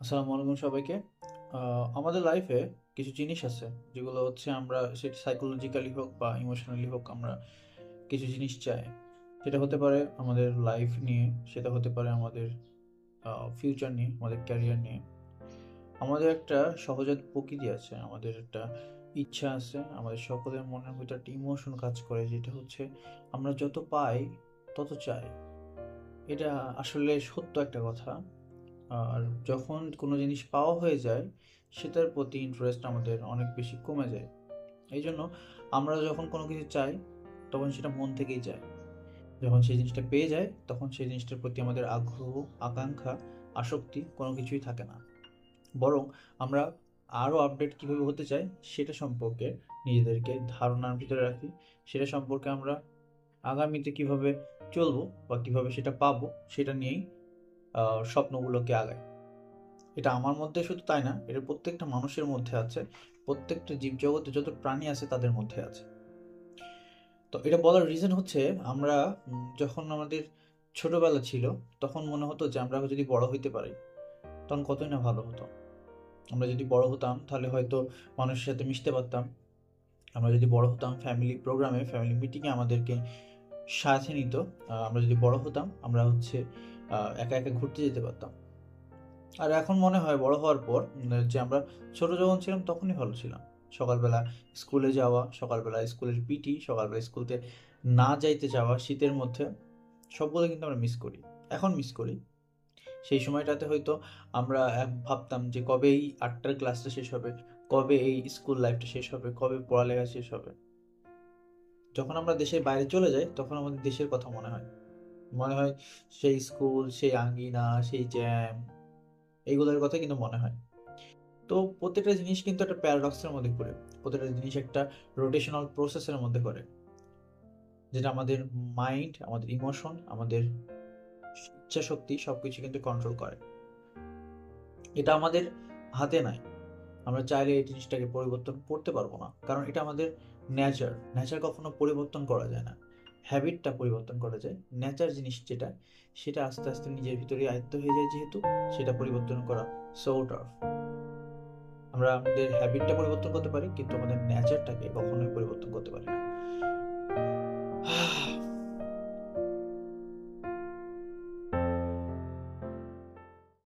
আসসালামু আলাইকুম সবাইকে। আমাদের লাইফে কিছু জিনিস আছে, যেগুলো হচ্ছে আমরা সেটা সাইকোলজিক্যালি হোক বা ইমোশনালি হোক আমরা কিছু জিনিস চাই। সেটা হতে পারে আমাদের লাইফ নিয়ে, সেটা হতে পারে আমাদের ফিউচার নিয়ে, আমাদের ক্যারিয়ার নিয়ে। আমাদের একটা সহজাত প্রকৃতি আছে, আমাদের একটা ইচ্ছা আছে, আমাদের সকলের মনের ভিতরে একটা ইমোশন কাজ করে, যেটা হচ্ছে আমরা যত পাই তত চাই। এটা আসলে সত্য একটা কথা। আর যখন কোনো জিনিস পাওয়া হয়ে যায়, সেটার প্রতি ইন্টারেস্ট আমাদের অনেক বেশি কমে যায়। এই জন্য আমরা যখন কোনো কিছু চাই, তখন সেটা মন থেকেই যায়। যখন সেই জিনিসটা পেয়ে যায়, তখন সেই জিনিসটার প্রতি আমাদের আগ্রহ, আকাঙ্ক্ষা, আসক্তি কোনো কিছুই থাকে না। বরং আমরা আরও আপডেট কীভাবে হতে চাই, সেটা সম্পর্কে নিজেদেরকে ধারণার ভিতরে রাখি। সেটা সম্পর্কে আমরা আগামীতে কীভাবে চলবো বা কীভাবে সেটা পাবো, সেটা নিয়েই স্বপ্নগুলোকে আগায়। এটা আমার মধ্যে শুধু তাই না, এটা প্রত্যেকটা মানুষের মধ্যে আছে, প্রত্যেকটা জীবজগতে যত প্রাণী আছে তাদের মধ্যে আছে। তো এটা বলার রিজন হচ্ছে আমরা যখন আমাদের ছোটবেলা ছিল, তখন মনে হতো যে আমরা যদি বড় হইতে পারি, তখন কতই না ভালো হতো। আমরা যদি বড় হতাম, তাহলে হয়তো মানুষের সাথে মিশতে পারতাম। আমরা যদি বড় হতাম ফ্যামিলি প্রোগ্রামে ফ্যামিলি মিটিংয়ে আমাদেরকে সাথে নিত। আমরা যদি বড় হতাম, আমরা হচ্ছে একা একা ঘুরতে যেতে পারতাম। আর এখন মনে হয় বড় হওয়ার পর যে আমরা ছোট যখন ছিলাম, তখনই ভালো ছিলাম। সকালবেলা স্কুলে যাওয়া, সকালবেলা স্কুলের পিটি সকালবেলা স্কুলতে না যাইতে যাওয়া, শীতের মধ্যে সবগুলো কিন্তু আমরা মিস করি। এখন মিস করি। সেই সময়টাতে হয়তো আমরা ভাবতাম যে কবে এই আটটার ক্লাসটা শেষ হবে, কবে এই স্কুল লাইফটা শেষ হবে, কবে পড়ালেখা শেষ হবে। যখন আমরা দেশের বাইরে চলে যাই, তখন আমাদের দেশের কথা মনে হয়। মনে হয় সেই স্কুল, সেই আঙ্গিনা, সেই জ্যাম এইগুলোর কথা কিন্তু মনে হয়। তো প্রত্যেকটা জিনিস কিন্তু একটা প্যারাডক্সের মধ্যে করে প্রত্যেকটা জিনিস একটা রোটেশনাল প্রসেসের মধ্যে করে যেটা আমাদের মাইন্ড আমাদের ইমোশন আমাদের ইচ্ছা শক্তি সবকিছু কিন্তু কন্ট্রোল করে। এটা আমাদের হাতে নাই। আমরা চাইলে এই জিনিসটাকে পরিবর্তন করতে পারব না। কারণ এটা আমাদের নেচার নেচার কখনো পরিবর্তন করা যায় না। হ্যাবিটটা পরিবর্তন করা যায়। নেচার জিনিস যেটা, সেটা আস্তে আস্তে নিজের ভিতরে আয়ত্ত হয়ে যায় যেহেতু, সেটা পরিবর্তন করা সো টাফ আমরা আমাদের হ্যাবিটটা পরিবর্তন করতে পারি, কিন্তু আমাদের নেচারটাকে কখনোই পরিবর্তন করতে পারি না।